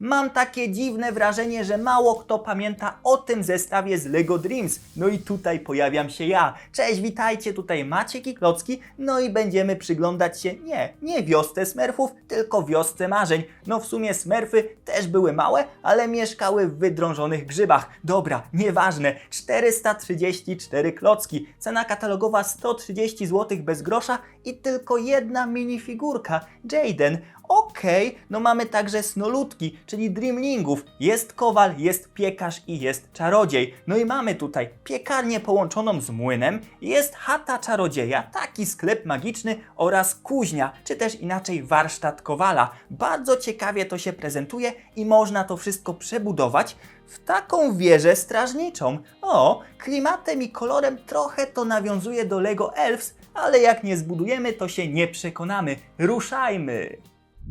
Mam takie dziwne wrażenie, że mało kto pamięta o tym zestawie z Lego Dreams. No i tutaj pojawiam się ja. Cześć, witajcie, tutaj Maciek i Klocki. No i będziemy przyglądać się nie, nie wiosce Smurfów, tylko wiosce marzeń. No w sumie Smurfy też były małe, ale mieszkały w wydrążonych grzybach. Dobra, nieważne. 434 klocki. Cena katalogowa 130 zł bez grosza i tylko jedna minifigurka. Jaden. Okej, no mamy także snolutki, czyli Dreamlingów. Jest kowal, jest piekarz i jest czarodziej. No i mamy tutaj piekarnię połączoną z młynem, jest chata czarodzieja, taki sklep magiczny oraz kuźnia, czy też inaczej warsztat kowala. Bardzo ciekawie to się prezentuje i można to wszystko przebudować w taką wieżę strażniczą. O, klimatem i kolorem trochę to nawiązuje do Lego Elves, ale jak nie zbudujemy, to się nie przekonamy. Ruszajmy! W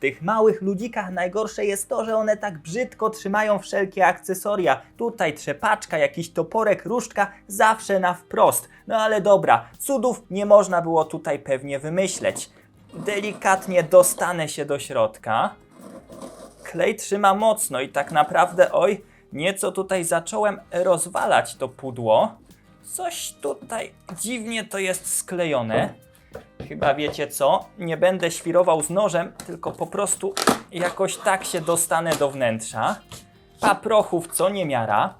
tych małych ludzikach najgorsze jest to, że one tak brzydko trzymają wszelkie akcesoria. Tutaj trzepaczka, jakiś toporek, różdżka, zawsze na wprost. No ale dobra, cudów nie można było tutaj pewnie wymyśleć. Delikatnie dostanę się do środka. Klej trzyma mocno i tak naprawdę, oj, nieco tutaj zacząłem rozwalać to pudło. Coś tutaj dziwnie to jest sklejone. Chyba wiecie co? Nie będę świrował z nożem, tylko po prostu jakoś tak się dostanę do wnętrza. Paprochów co niemiara.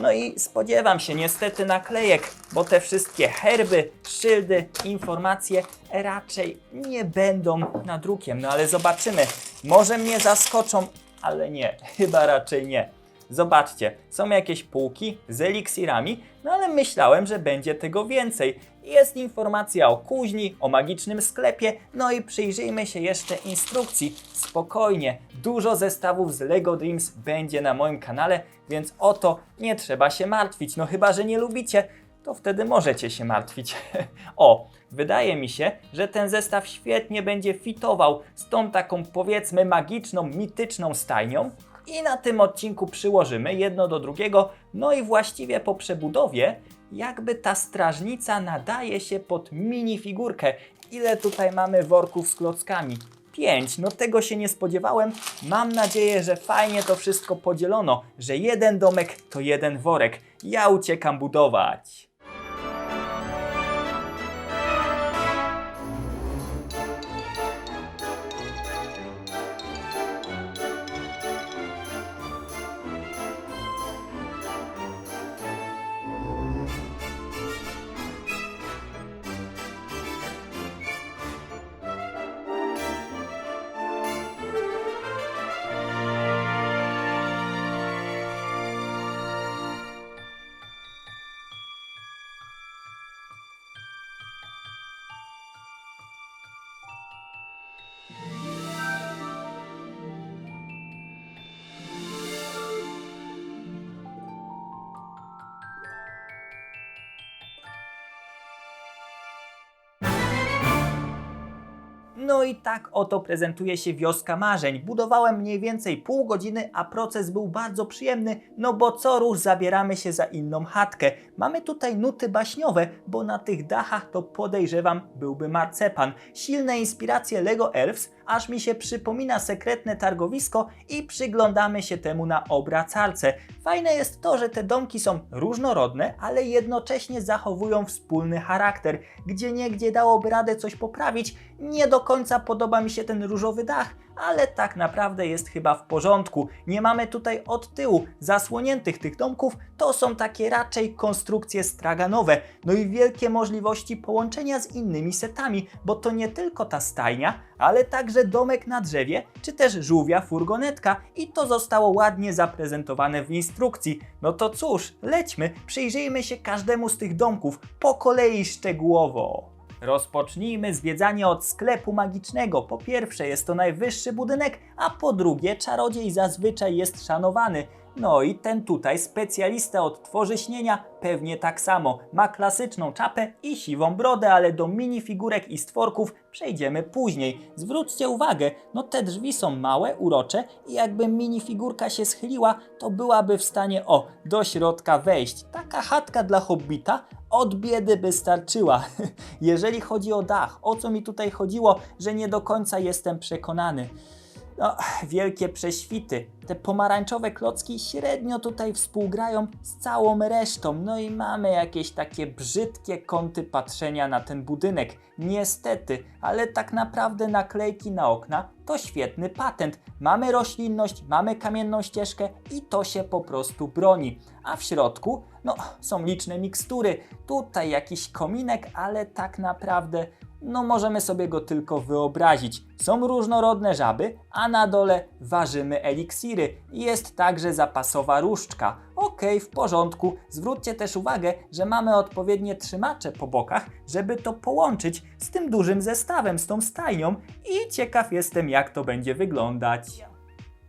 No i spodziewam się niestety naklejek, bo te wszystkie herby, szyldy, informacje raczej nie będą nadrukiem. No ale zobaczymy. Może mnie zaskoczą, ale nie, chyba raczej nie. Zobaczcie, są jakieś półki z eliksirami, no ale myślałem, że będzie tego więcej. Jest informacja o kuźni, o magicznym sklepie, no i przyjrzyjmy się jeszcze instrukcji. Spokojnie, dużo zestawów z Lego Dreams będzie na moim kanale, więc o to nie trzeba się martwić. No chyba, że nie lubicie, to wtedy możecie się martwić. o, wydaje mi się, że ten zestaw świetnie będzie fitował z tą taką powiedzmy magiczną, mityczną stajnią. I na tym odcinku przyłożymy jedno do drugiego, no i właściwie po przebudowie, jakby ta strażnica nadaje się pod minifigurkę. Ile tutaj mamy worków z klockami? Pięć, no tego się nie spodziewałem. Mam nadzieję, że fajnie to wszystko podzielono, że jeden domek to jeden worek. Ja uciekam budować. No i tak oto prezentuje się wioska marzeń. Budowałem mniej więcej pół godziny, a proces był bardzo przyjemny, no bo co rusz zabieramy się za inną chatkę. Mamy tutaj nuty baśniowe, bo na tych dachach to podejrzewam byłby marcepan. Silne inspiracje Lego Elves, aż mi się przypomina sekretne targowisko i przyglądamy się temu na obracalce. Fajne jest to, że te domki są różnorodne, ale jednocześnie zachowują wspólny charakter. Gdzie niegdzie dałoby radę coś poprawić, nie do końca podoba mi się ten różowy dach, ale tak naprawdę jest chyba w porządku. Nie mamy tutaj od tyłu zasłoniętych tych domków, to są takie raczej konstrukcje straganowe. No i wielkie możliwości połączenia z innymi setami, bo to nie tylko ta stajnia, ale także domek na drzewie, czy też żółwia furgonetka i to zostało ładnie zaprezentowane w instrukcji. No to cóż, lećmy, przyjrzyjmy się każdemu z tych domków po kolei szczegółowo. Rozpocznijmy zwiedzanie od sklepu magicznego. Po pierwsze, jest to najwyższy budynek, a po drugie, czarodziej zazwyczaj jest szanowany. No i ten tutaj, specjalista od tworzyśnienia, pewnie tak samo. Ma klasyczną czapę i siwą brodę, ale do minifigurek i stworków przejdziemy później. Zwróćcie uwagę, no te drzwi są małe, urocze i jakby minifigurka się schyliła, to byłaby w stanie, o, do środka wejść. Taka chatka dla hobbita od biedy by starczyła. Jeżeli chodzi o dach, o co mi tutaj chodziło, że nie do końca jestem przekonany. No, wielkie prześwity. Te pomarańczowe klocki średnio tutaj współgrają z całą resztą. No i mamy jakieś takie brzydkie kąty patrzenia na ten budynek. Niestety, ale tak naprawdę naklejki na okna to świetny patent. Mamy roślinność, mamy kamienną ścieżkę i to się po prostu broni. A w środku, no, są liczne mikstury. Tutaj jakiś kominek, ale tak naprawdę no możemy sobie go tylko wyobrazić. Są różnorodne żaby, a na dole ważymy Jest także zapasowa różdżka. Okej, w porządku. Zwróćcie też uwagę, że mamy odpowiednie trzymacze po bokach, żeby to połączyć z tym dużym zestawem, z tą stajnią i ciekaw jestem jak to będzie wyglądać.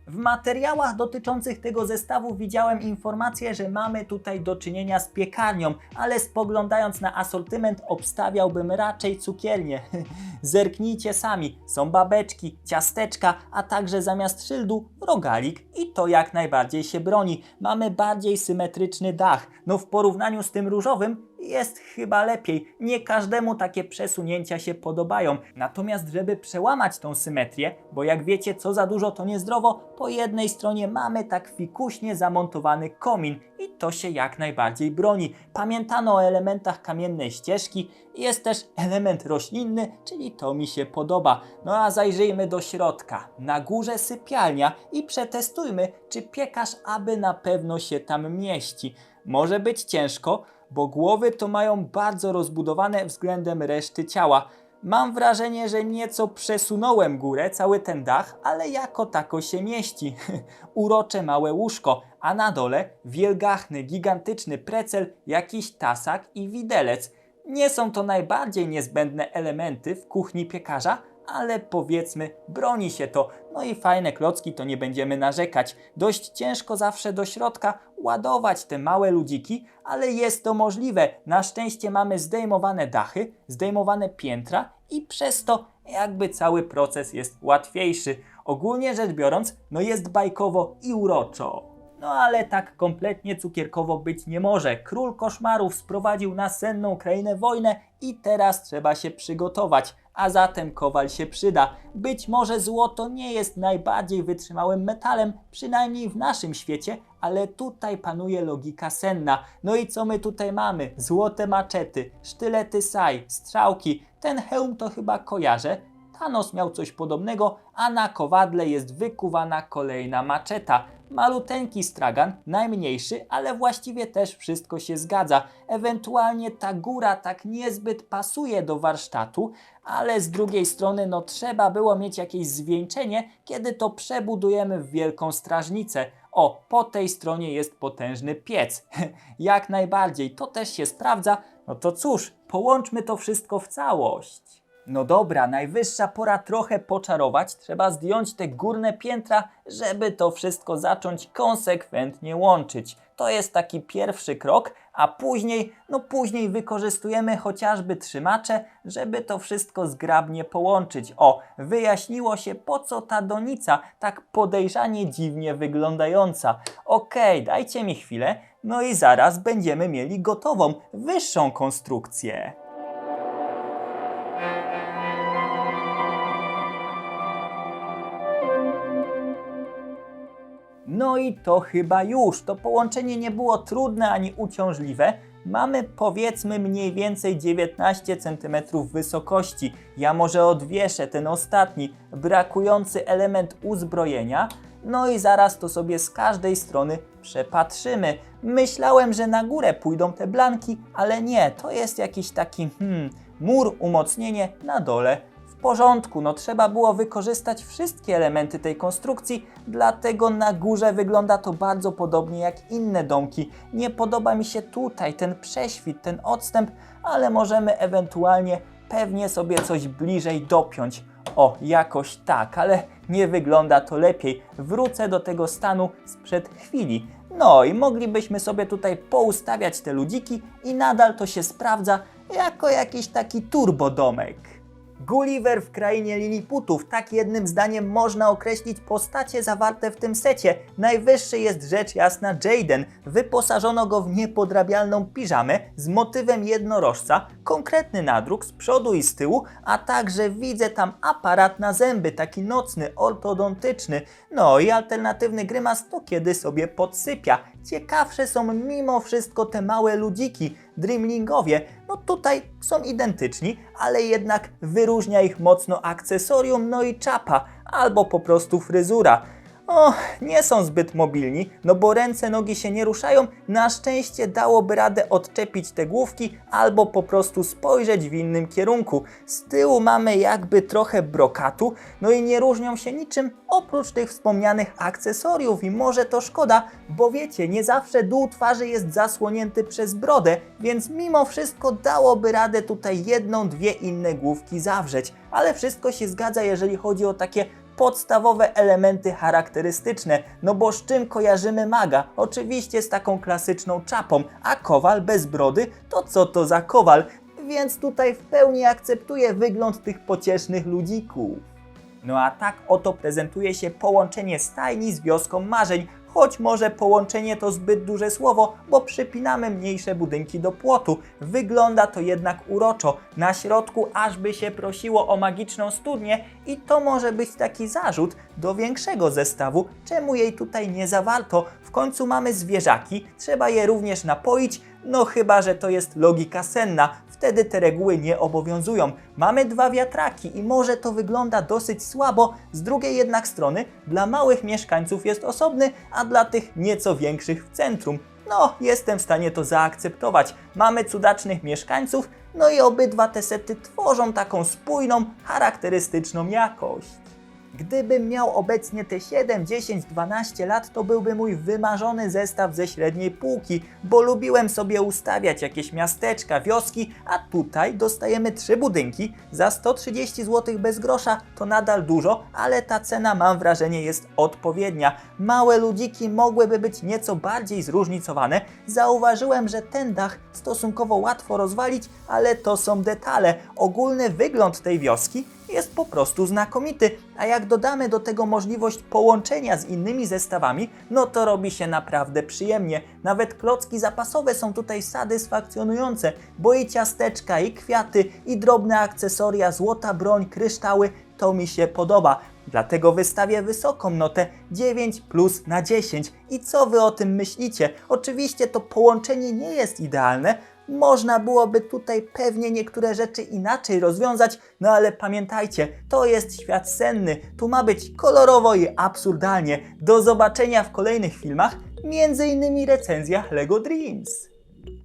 W materiałach dotyczących tego zestawu widziałem informację, że mamy tutaj do czynienia z piekarnią, ale spoglądając na asortyment obstawiałbym raczej cukiernię. Zerknijcie sami, są babeczki, ciasteczka, a także zamiast szyldu rogalik i to jak najbardziej się broni. Mamy bardziej symetryczny dach. No w porównaniu z tym różowym jest chyba lepiej. Nie każdemu takie przesunięcia się podobają. Natomiast, żeby przełamać tą symetrię, bo jak wiecie, co za dużo to niezdrowo, po jednej stronie mamy tak fikuśnie zamontowany komin i to się jak najbardziej broni. Pamiętano o elementach kamiennej ścieżki, jest też element roślinny, czyli to mi się podoba. No a zajrzyjmy do środka. Na górze sypialnia i przetestujmy, czy piekarz aby na pewno się tam mieści. Może być ciężko, bo głowy to mają bardzo rozbudowane względem reszty ciała. Mam wrażenie, że nieco przesunąłem górę, cały ten dach, ale jako tako się mieści. Urocze małe łóżko, a na dole wielgachny, gigantyczny precel, jakiś tasak i widelec. Nie są to najbardziej niezbędne elementy w kuchni piekarza, ale powiedzmy, broni się to. No i fajne klocki, to nie będziemy narzekać. Dość ciężko zawsze do środka ładować te małe ludziki, ale jest to możliwe. Na szczęście mamy zdejmowane dachy, zdejmowane piętra i przez to jakby cały proces jest łatwiejszy. Ogólnie rzecz biorąc, no jest bajkowo i uroczo. No ale tak kompletnie cukierkowo być nie może. Król koszmarów sprowadził na senną krainę wojnę i teraz trzeba się przygotować. A zatem kowal się przyda. Być może złoto nie jest najbardziej wytrzymałym metalem, przynajmniej w naszym świecie, ale tutaj panuje logika senna. No i co my tutaj mamy? Złote maczety, sztylety saj, strzałki. Ten hełm to chyba kojarzę. Thanos miał coś podobnego, a na kowadle jest wykuwana kolejna maczeta. Maluteńki stragan, najmniejszy, ale właściwie też wszystko się zgadza. Ewentualnie ta góra tak niezbyt pasuje do warsztatu, ale z drugiej strony no trzeba było mieć jakieś zwieńczenie, kiedy to przebudujemy w wielką strażnicę. O, po tej stronie jest potężny piec. Jak najbardziej, to też się sprawdza. No to cóż, połączmy to wszystko w całość. No dobra, najwyższa pora trochę poczarować. Trzeba zdjąć te górne piętra, żeby to wszystko zacząć konsekwentnie łączyć. To jest taki pierwszy krok, a później, no później wykorzystujemy chociażby trzymacze, żeby to wszystko zgrabnie połączyć. O, wyjaśniło się po co ta donica tak podejrzanie dziwnie wyglądająca. Okej, dajcie mi chwilę, no i zaraz będziemy mieli gotową, wyższą konstrukcję. No i to chyba już. To połączenie nie było trudne ani uciążliwe. Mamy powiedzmy mniej więcej 19 cm wysokości. Ja może odwieszę ten ostatni, brakujący element uzbrojenia. No i zaraz to sobie z każdej strony przepatrzymy. Myślałem, że na górę pójdą te blanki, ale nie, to jest jakiś taki hmm, mur, umocnienie na dole porządku, no trzeba było wykorzystać wszystkie elementy tej konstrukcji, dlatego na górze wygląda to bardzo podobnie jak inne domki. Nie podoba mi się tutaj ten prześwit, ten odstęp, ale możemy ewentualnie pewnie sobie coś bliżej dopiąć. O, jakoś tak, ale nie wygląda to lepiej. Wrócę do tego stanu sprzed chwili. No i moglibyśmy sobie tutaj poustawiać te ludziki i nadal to się sprawdza jako jakiś taki turbodomek. Gulliver w krainie Liliputów, tak jednym zdaniem można określić postacie zawarte w tym secie. Najwyższy jest rzecz jasna Jaden. Wyposażono go w niepodrabialną piżamę z motywem jednorożca, konkretny nadruk z przodu i z tyłu, a także widzę tam aparat na zęby, taki nocny, ortodontyczny. No i alternatywny grymas to kiedy sobie podsypia. Ciekawsze są mimo wszystko te małe ludziki, Dreamlingowie, no tutaj są identyczni, ale jednak wyróżnia ich mocno akcesorium, no i czapa, albo po prostu fryzura. O, nie są zbyt mobilni, no bo ręce, nogi się nie ruszają. Na szczęście dałoby radę odczepić te główki albo po prostu spojrzeć w innym kierunku. Z tyłu mamy jakby trochę brokatu, no i nie różnią się niczym oprócz tych wspomnianych akcesoriów i może to szkoda, bo wiecie, nie zawsze dół twarzy jest zasłonięty przez brodę, więc mimo wszystko dałoby radę tutaj jedną, dwie inne główki zawrzeć. Ale wszystko się zgadza, jeżeli chodzi o takie podstawowe elementy charakterystyczne. No bo z czym kojarzymy maga? Oczywiście z taką klasyczną czapą, a kowal bez brody to co to za kowal? Więc tutaj w pełni akceptuję wygląd tych pociesznych ludzików. No a tak oto prezentuje się połączenie stajni z wioską marzeń, choć może połączenie to zbyt duże słowo, bo przypinamy mniejsze budynki do płotu. Wygląda to jednak uroczo. Na środku aż by się prosiło o magiczną studnię i to może być taki zarzut do większego zestawu, czemu jej tutaj nie zawarto. W końcu mamy zwierzaki, trzeba je również napoić, no chyba, że to jest logika senna, wtedy te reguły nie obowiązują. Mamy dwa wiatraki i może to wygląda dosyć słabo, z drugiej jednak strony dla małych mieszkańców jest osobny, a dla tych nieco większych w centrum. No, jestem w stanie to zaakceptować. Mamy cudacznych mieszkańców, no i obydwa te sety tworzą taką spójną, charakterystyczną jakość. Gdybym miał obecnie te 7, 10, 12 lat, to byłby mój wymarzony zestaw ze średniej półki, bo lubiłem sobie ustawiać jakieś miasteczka, wioski, a tutaj dostajemy trzy budynki za 130 zł bez grosza. To nadal dużo, ale ta cena mam wrażenie jest odpowiednia. Małe ludziki mogłyby być nieco bardziej zróżnicowane. Zauważyłem, że ten dach stosunkowo łatwo rozwalić, ale to są detale. Ogólny wygląd tej wioski jest po prostu znakomity, a jak dodamy do tego możliwość połączenia z innymi zestawami, no to robi się naprawdę przyjemnie. Nawet klocki zapasowe są tutaj satysfakcjonujące, bo i ciasteczka, i kwiaty, i drobne akcesoria, złota broń, kryształy, to mi się podoba. Dlatego wystawię wysoką notę 9 plus na 10. I co wy o tym myślicie? Oczywiście to połączenie nie jest idealne, można byłoby tutaj pewnie niektóre rzeczy inaczej rozwiązać, no ale pamiętajcie, to jest świat senny. Tu ma być kolorowo i absurdalnie. Do zobaczenia w kolejnych filmach, innymi recenzjach LEGO Dreams.